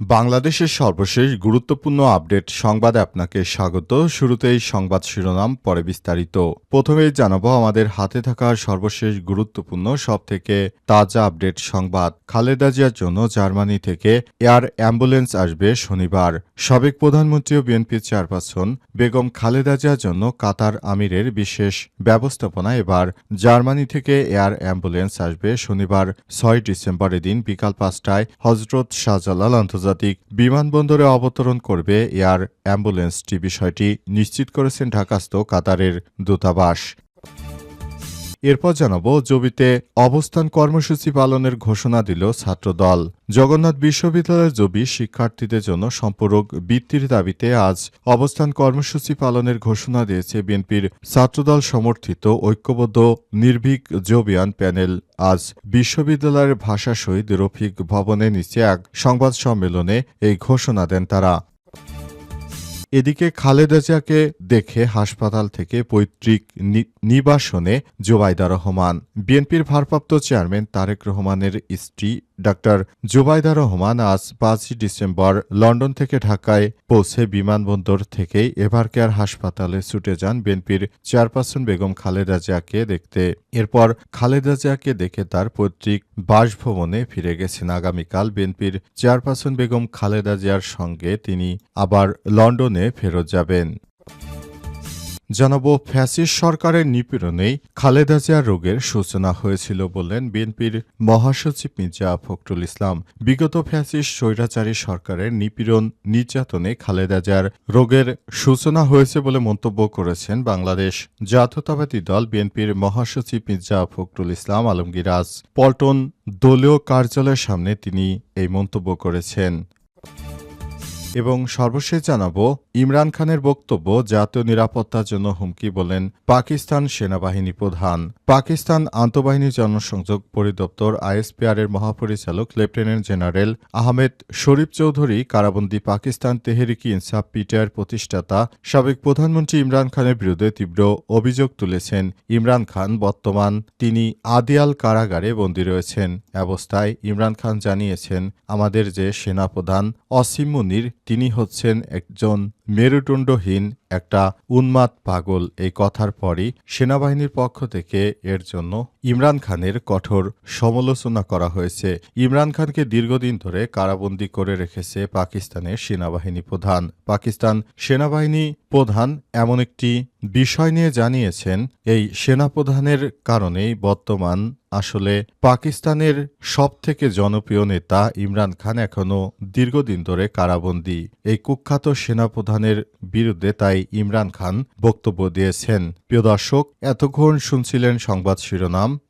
বাংলাদেশের সর্বশেষ গুরুত্বপূর্ণ আপডেট সংবাদে আপনাকে স্বাগত। শুরুতেই সংবাদ শিরোনাম, পরে বিস্তারিত। প্রথমেই জানাব, আমাদের হাতে থাকা সর্বশেষ গুরুত্বপূর্ণ, সবথেকে তাজা আপডেট সংবাদ। খালেদা জিয়ার জন্য জার্মানি থেকে এয়ার অ্যাম্বুলেন্স আসবে শনিবার। সাবেক প্রধানমন্ত্রী ও বিএনপির চেয়ারপারসন বেগম খালেদা জিয়ার জন্য কাতার আমিরের বিশেষ ব্যবস্থাপনা। এবার জার্মানি থেকে এয়ার অ্যাম্বুলেন্স আসবে শনিবার, ছয় ডিসেম্বরের দিন বিকাল পাঁচটায় হজরত শাহজালাল আন্তর্জাতিক বিমানবন্দরে অবতরণ করবে এয়ার অ্যাম্বুলেন্সটি। বিষয়টি নিশ্চিত করেছেন ঢাকাস্থ কাতারের দূতাবাস। এরপর জানাব জবিতে অবস্থান কর্মসূচি পালনের ঘোষণা দিল ছাত্রদল। জগন্নাথ বিশ্ববিদ্যালয়ের জবি শিক্ষার্থীদের জন্য সম্পূরক বৃত্তির দাবিতে আজ অবস্থান কর্মসূচি পালনের ঘোষণা দিয়েছে বিএনপির ছাত্রদল সমর্থিত ঐক্যবদ্ধ, নির্ভীক জবিয়ান প্যানেল। আজ বিশ্ববিদ্যালয়ের ভাষা শহীদ রফিক ভবনে নিচে এক সংবাদ সম্মেলনে এই ঘোষণা দেন তারা। এদিকে খালেদা জিয়াকে দেখে হাসপাতাল থেকে পৈতৃক নিবাসনে জোবাইদা রহমান। বিএনপির ভারপ্রাপ্ত চেয়ারম্যান তারেক রহমানের স্ত্রী ডাক্তার জোবাইদা রহমান আজ পাঁচই ডিসেম্বর লন্ডন থেকে ঢাকায় পৌঁছে বিমানবন্দর থেকেই এভারকেয়ার হাসপাতালে ছুটে যান বিএনপির চেয়ারপারসন বেগম খালেদা জিয়াকে দেখতে। এরপর খালেদা জিয়াকে দেখে তার পৈতৃক বাসভবনে ফিরে গেছেন। আগামীকাল বিএনপির চেয়ারপারসন বেগম খালেদা জিয়ার সঙ্গে তিনি আবার লন্ডনে ফেরত যাবেন। জানাব ফ্যাসিস সরকারের নিপীড়নেই খালেদা জিয়ার রোগের সূচনা হয়েছিল বললেন বিএনপির মহাসচিব মির্জা ফখরুল ইসলাম। বিগত ফ্যাসিস স্বৈরাচারী সরকারের নিপীড়ন, নির্যাতনে খালেদা জিয়ার রোগের সূচনা হয়েছে বলে মন্তব্য করেছেন বাংলাদেশ জাতীয়তাবাদী দল বিএনপির মহাসচিব মির্জা ফখরুল ইসলাম আলমগীর আজ। পল্টন দলীয় কার্যালয়ের সামনে তিনি এই মন্তব্য করেছেন। এবং সর্বশেষ জানাব, ইমরান খানের বক্তব্য, জাতীয় নিরাপত্তার জন্য হুমকি বলেন পাকিস্তান সেনাবাহিনী প্রধান। পাকিস্তান আন্তঃবাহিনী জনসংযোগ পরিদপ্তর আইএসপিআর এর মহাপরিচালক, লেফটেন্যান্ট জেনারেল আহমেদ শরীফ চৌধুরী, কারাবন্দী পাকিস্তান তেহরিকি ইনসাফ পিটিআর প্রতিষ্ঠাতা, সাবেক প্রধানমন্ত্রী ইমরান খানের বিরুদ্ধে তীব্র অভিযোগ তুলেছেন। ইমরান খান বর্তমান তিনি আদিয়াল কারাগারে বন্দী রয়েছেন। অবস্থায় ইমরান খান জানিয়েছেন, আমাদের যে সেনাপ্রধান অসীম মুনির তিনি হচ্ছেন একজন মেরুদণ্ডহীন একটা উন্মাদ পাগল এই কথার পরই সেনাবাহিনীর পক্ষ থেকে এর জন্য ইমরান খানের কঠোর সমালোচনা করা হয়েছে। ইমরান খানকে দীর্ঘদিন ধরে কারাবন্দী করে রেখেছে পাকিস্তানের সেনাবাহিনী প্রধান। পাকিস্তান সেনাবাহিনী প্রধান এমন একটি বিষয় নিয়ে জানিয়েছেন, এই সেনাপ্রধানের কারণেই বর্তমান আসলে পাকিস্তানের সবথেকে জনপ্রিয় নেতা ইমরান খান এখনও দীর্ঘদিন ধরে কারাবন্দী। এই কুখ্যাত সেনাপ্রধানের বিরুদ্ধে তাই ইমরান খান বক্তব্য দিয়েছেন। প্রিয় দর্শক এতক্ষণ শুনছিলেন সংবাদ শিরোনাম।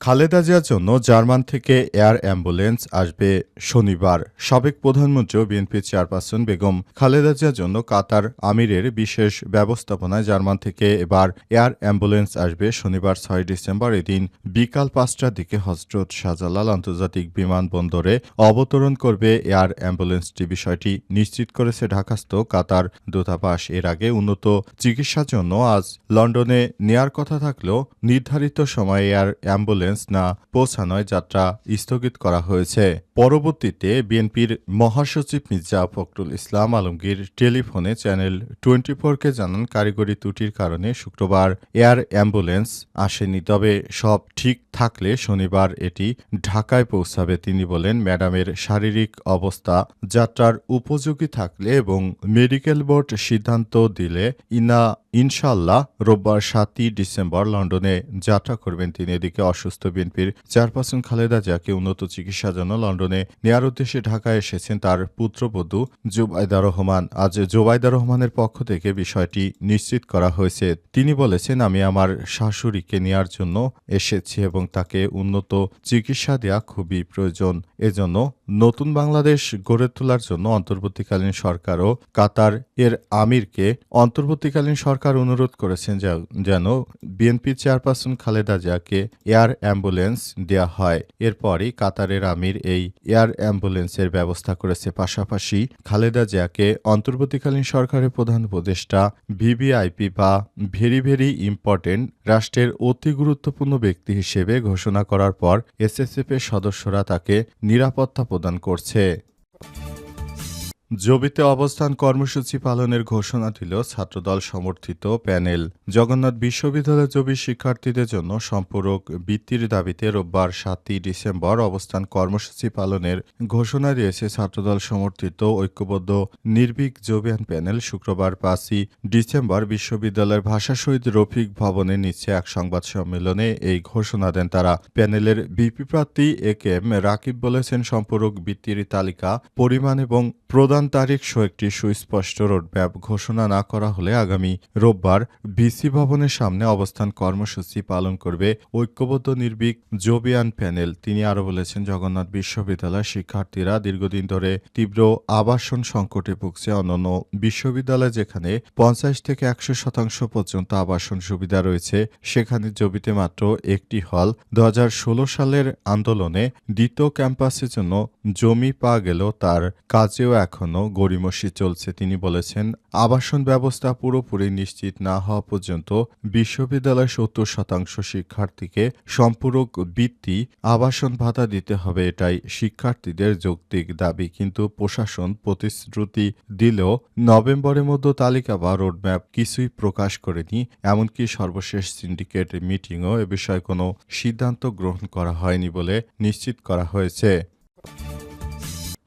খালেদা জিয়ার জন্য জার্মান থেকে এয়ার অ্যাম্বুলেন্স আসবে শনিবার। সাবেক প্রধানমন্ত্রী ও বিএনপির চেয়ারপারসন বেগম খালেদা জিয়ার জন্য কাতার আমিরের বিশেষ ব্যবস্থাপনায় জার্মান থেকে এবার এয়ার অ্যাম্বুলেন্স আসবে শনিবার, ছয় ডিসেম্বর এদিন। বিকাল পাঁচটার দিকে হজরত শাহজালাল আন্তর্জাতিক বিমানবন্দরে অবতরণ করবে এয়ার অ্যাম্বুলেন্সটি। বিষয়টি নিশ্চিত করেছে ঢাকাস্থ কাতার দূতাবাস। এর আগে উন্নত চিকিৎসার জন্য আজ লন্ডনে নেয়ার কথা থাকলেও নির্ধারিত সময়ে এয়ার অ্যাম্বুলেন্স না পৌঁছানোয় যাত্রা স্থগিত করা হয়েছে। পরবর্তীতে বিএনপির মহাসচিব মির্জা ফখরুল ইসলাম আলমগীর টেলিফোনে চ্যানেল টোয়েন্টি ফোরকে জানান, কারিগরি ত্রুটির কারণে শুক্রবার এয়ার অ্যাম্বুলেন্স আসেনি। তবে সব ঠিক থাকলে শনিবার এটি ঢাকায় পৌঁছাবে তিনি বলেন, ম্যাডামের শারীরিক অবস্থা, যাত্রার উপযোগী থাকলে এবং মেডিকেল বোর্ড সিদ্ধান্ত দিলে ইনা ইনশাআল্লাহ রোববার সাতই ডিসেম্বর লন্ডনে যাত্রা করবেন তিনি। এদিকে অসুস্থ বিএনপির চেয়ারপারসন খালেদা জিয়াকে উন্নত চিকিৎসার জন্য লন্ডনে নেয়ার উদ্দেশ্যে ঢাকায় এসেছেন তার পুত্রবধূ জুবাইদা রহমান। আজ জোবাইদা রহমানের পক্ষ থেকে বিষয়টি নিশ্চিত করা হয়েছে। তিনি বলেছেন, আমি আমার শাশুড়িকে নেয়ার জন্য এসেছি এবং তাকে উন্নত চিকিৎসা দেওয়া খুবই প্রয়োজন। এজন্য নতুন বাংলাদেশ গড়ে তোলার জন্য অন্তর্বর্তীকালীন সরকার ও কাতার এর আমিরকে অন্তর্বর্তীকালীন সরকার অনুরোধ করেছেন যেন বিএনপি চেয়ারপারসন খালেদা জিয়াকে এয়ার অ্যাম্বুলেন্স দেয়া হয়। এরপরই কাতারের আমির এই এয়ার অ্যাম্বুলেন্সের ব্যবস্থা করেছে। পাশাপাশি খালেদা জিয়াকে অন্তর্বর্তীকালীন সরকারের প্রধান উপদেষ্টা, ভিভিআইপি বা ভেরি ভেরি ইম্পর্টেন্ট রাষ্ট্রের অতি গুরুত্বপূর্ণ ব্যক্তি হিসেবে ঘোষণা করার পর এসএসএফ এর সদস্যরা তাকে নিরাপত্তা প্রদান করছে। জবিতে অবস্থান কর্মসূচি পালনের ঘোষণা দিল ছাত্রদল সমর্থিত প্যানেল। জগন্নাথ বিশ্ববিদ্যালয়ের জবি শিক্ষার্থীদের জন্য সম্পূরক বৃত্তির দাবিতে রোববার সাতই ডিসেম্বর অবস্থান কর্মসূচি পালনের ঘোষণা দিয়েছে ছাত্রদল সমর্থিত ঐক্যবদ্ধ নির্ভীক জবিয়ান প্যানেল। শুক্রবার পাঁচই ডিসেম্বর বিশ্ববিদ্যালয়ের ভাষা শহীদ রফিক ভবনে নিচ্ছে এক সংবাদ সম্মেলনে এই ঘোষণা দেন তারা। প্যানেলের বিপি প্রার্থী এ কে এম রাকিব বলেছেন, সম্পূরক বৃত্তির তালিকা, পরিমাণ এবং প্রদান তারিখ সহ একটি সুস্পষ্ট রোডম্যাপ ঘোষণা না করা হলে আগামী রোববার ভিসি ভবনের সামনে অবস্থান কর্মসূচি পালন করবে ঐক্যবদ্ধ নির্ভীক জোবিয়ান প্যানেল। তিনি আরও বলেছেন, জগন্নাথ বিশ্ববিদ্যালয়ের শিক্ষার্থীরা দীর্ঘদিন ধরে তীব্র আবাসন সংকটে ভুগছে। অন্যান্য বিশ্ববিদ্যালয় যেখানে পঞ্চাশ থেকে একশো শতাংশ পর্যন্ত আবাসন সুবিধা রয়েছে, সেখানে জবিতে মাত্র একটি হল। দু হাজার ষোলো সালের আন্দোলনে দ্বিতীয় ক্যাম্পাসের জন্য জমি পাওয়া গেলেও তার কাজেও এখনও গড়িমসি চলছে। তিনি বলেছেন, আবাসন ব্যবস্থা পুরোপুরি নিশ্চিত না হওয়া পর্যন্ত বিশ্ববিদ্যালয়ের সত্তর শতাংশ শিক্ষার্থীকে সম্পূরক বৃত্তি আবাসন ভাতা দিতে হবে এটাই শিক্ষার্থীদের যৌক্তিক দাবি। কিন্তু প্রশাসন প্রতিশ্রুতি দিলেও নভেম্বরের মধ্যে তালিকা বা রোডম্যাপ কিছুই প্রকাশ করেনি। এমনকি সর্বশেষ সিন্ডিকেট মিটিংও এ বিষয়ে কোনো সিদ্ধান্ত গ্রহণ করা হয়নি বলে নিশ্চিত করা হয়েছে।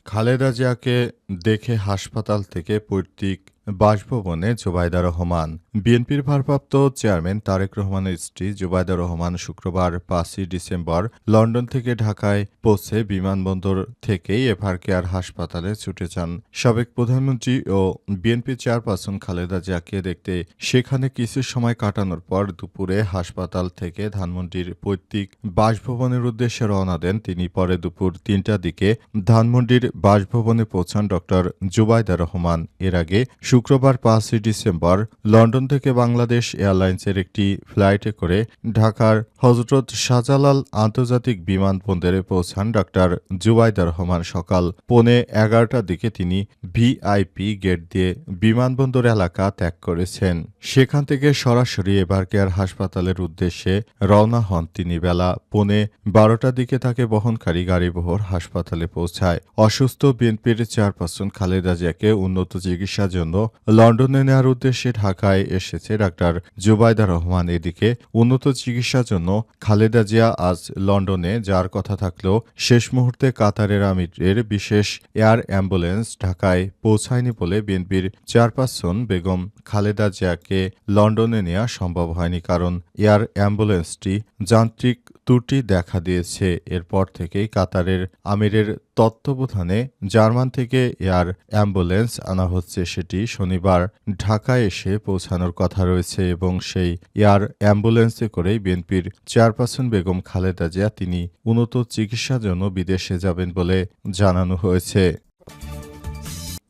খালেদা জিয়াকে দেখে হাসপাতাল থেকে পৈতৃক বাসভবনে জোবাইদা রহমান। বিএনপির ভারপ্রাপ্ত চেয়ারম্যান তারেক রহমানের স্ত্রী জোবাইদা রহমান শুক্রবার পাঁচই ডিসেম্বর লন্ডন থেকে ঢাকায় পৌঁছে বিমানবন্দর থেকেই এভার কেয়ার হাসপাতালে ছুটে যান। সাবেক প্রধানমন্ত্রী ও বিএনপি চেয়ারপারসন খালেদা জিয়াকে দেখতে সেখানে কিছু সময় কাটানোর পর দুপুরে হাসপাতাল থেকে ধানমন্ডির পৈতৃক বাসভবনের উদ্দেশ্যে রওনা দেন তিনি। পরে দুপুর তিনটার দিকে ধানমন্ডির বাসভবনে পৌঁছান ডক্টর জুবাইদা রহমান। এর আগে শুক্রবার পাঁচই ডিসেম্বর লন্ডন থেকে বাংলাদেশ এয়ারলাইন্সের একটি ফ্লাইটে করে ঢাকার হজরত শাহজালাল আন্তর্জাতিক বিমানবন্দরে পৌঁছান ডক্টর জুবাইদা রহমান সকাল পৌনে এগারোটার দিকে তিনি ভিআইপি গেট দিয়ে বিমানবন্দর এলাকা ত্যাগ করেছেন। সেখান থেকে সরাসরি এবার কেয়ার হাসপাতালের উদ্দেশ্যে রওনা হন তিনি বেলা পৌনে বারোটার দিকে তাকে বহনকারী গাড়িবহর হাসপাতালে পৌঁছায়। অসুস্থ বিএনপির চেয়ারপারসন খালেদা জিয়াকে উন্নত চিকিৎসার জন্য লন্ডনে নেওয়ার উদ্দেশ্যে ঢাকায় এসেছে ডাক্তার জুবাইদা রহমান। এদিকে উন্নত চিকিৎসার জন্য খালেদা জিয়া আজ লন্ডনে, যার কথা থাকলেও শেষ মুহূর্তে কাতারের আমিরের বিশেষ এয়ার অ্যাম্বুলেন্স ঢাকায় পৌঁছায়নি বলে বিএনপির চেয়ারপারসন বেগম খালেদা জিয়াকে লন্ডনে নেওয়া সম্ভব হয়নি, কারণ এয়ার অ্যাম্বুলেন্সটি যান্ত্রিক ত্রুটি দেখা দিয়েছে। এরপর থেকেই কাতারের আমিরের তত্ত্বাবধানে জার্মান থেকে এয়ার অ্যাম্বুলেন্স আনা হচ্ছে সেটি। শনিবার ঢাকায় এসে পৌঁছানোর কথা রয়েছে এবং সেই এয়ার অ্যাম্বুলেন্সে করেই বিএনপির চেয়ারপারসন বেগম খালেদা জিয়া, তিনি উন্নত চিকিৎসার জন্য বিদেশে যাবেন বলে জানানো হয়েছে।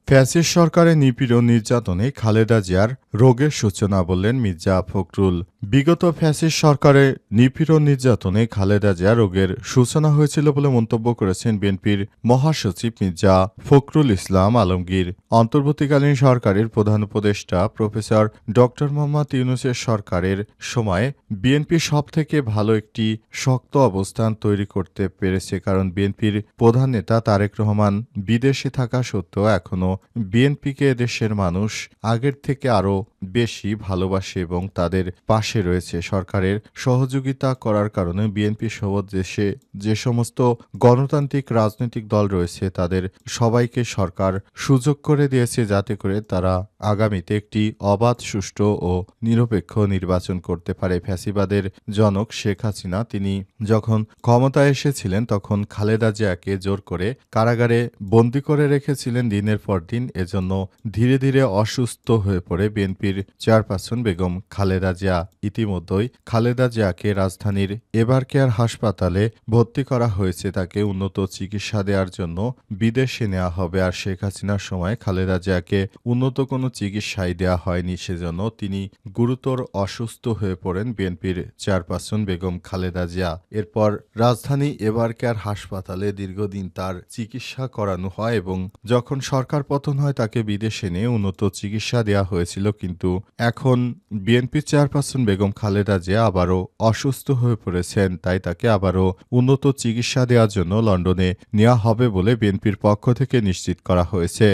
ফ্যাসিস্ট সরকারের নিপীড়ন নির্যাতনে খালেদা জিয়ার রোগের সূচনা বললেন মির্জা ফখরুল। বিগত ফ্যাসিস্ট সরকারের নিপীড়ন নির্যাতনে খালেদা জিয়া রোগের সূচনা হয়েছিল বলে মন্তব্য করেছেন বিএনপির মহাসচিব মির্জা ফখরুল ইসলাম আলমগীর। অন্তর্বর্তীকালীন সরকারের প্রধান উপদেষ্টা প্রফেসর ড. মোহাম্মদ ইউনুসের সরকারের সময় বিএনপি সব থেকে ভালো একটি শক্ত অবস্থান তৈরি করতে পেরেছে কারণ বিএনপির প্রধান নেতা তারেক রহমান বিদেশে থাকা সত্ত্বেও এখনও বিএনপিকে দেশের মানুষ আগের থেকে আরও বেশি ভালোবাসে এবং তাদের পাশে রয়েছে। সরকারের সহযোগিতা করার কারণে বিএনপি সহ দেশে যে সমস্ত গণতান্ত্রিক রাজনৈতিক দল রয়েছে, তাদের সবাইকে সরকার সুযোগ করে দিয়েছে যাতে করে তারা আগামীতে একটি অবাধ, সুষ্ঠু ও নিরপেক্ষ নির্বাচন করতে পারে। ফ্যাসিবাদের জনক শেখ হাসিনা, তিনি যখন ক্ষমতায় এসেছিলেন, তখন খালেদা জিয়াকে জোর করে কারাগারে বন্দি করে রেখেছিলেন। দিনের পর দিন এজন্য ধীরে ধীরে অসুস্থ হয়ে পড়ে বিএনপির চেয়ারপারসন বেগম খালেদা জিয়া। ইতিমধ্যেই খালেদা জিয়াকে রাজধানীর এবার কেয়ার হাসপাতালে ভর্তি করা হয়েছে তাকে উন্নত চিকিৎসা দেওয়ার জন্য বিদেশে নেওয়া হবে আর শেখ হাসিনার সময় খালেদা জিয়াকে উন্নত কোনো চিকিৎসাই দেওয়া হয়নি, সেজন্য তিনি গুরুতর অসুস্থ হয়ে পড়েন বিএনপির চেয়ারপারসন বেগম খালেদা জিয়া। এরপর রাজধানী এবার কেয়ার হাসপাতালে দীর্ঘদিন তার চিকিৎসা করানো হয় এবং যখন সরকার পতন হয় তাকে বিদেশে নিয়ে উন্নত চিকিৎসা দেওয়া হয়েছিল, কিন্তু এখন বিএনপি চেয়ারপারসন বেগম খালেদা যে আবারও অসুস্থ হয়ে পড়েছেন, তাই তাকে আবারও উন্নত চিকিৎসা দেওয়ার জন্য লন্ডনে নেওয়া হবে বলে বিএনপির পক্ষ থেকে নিশ্চিত করা হয়েছে।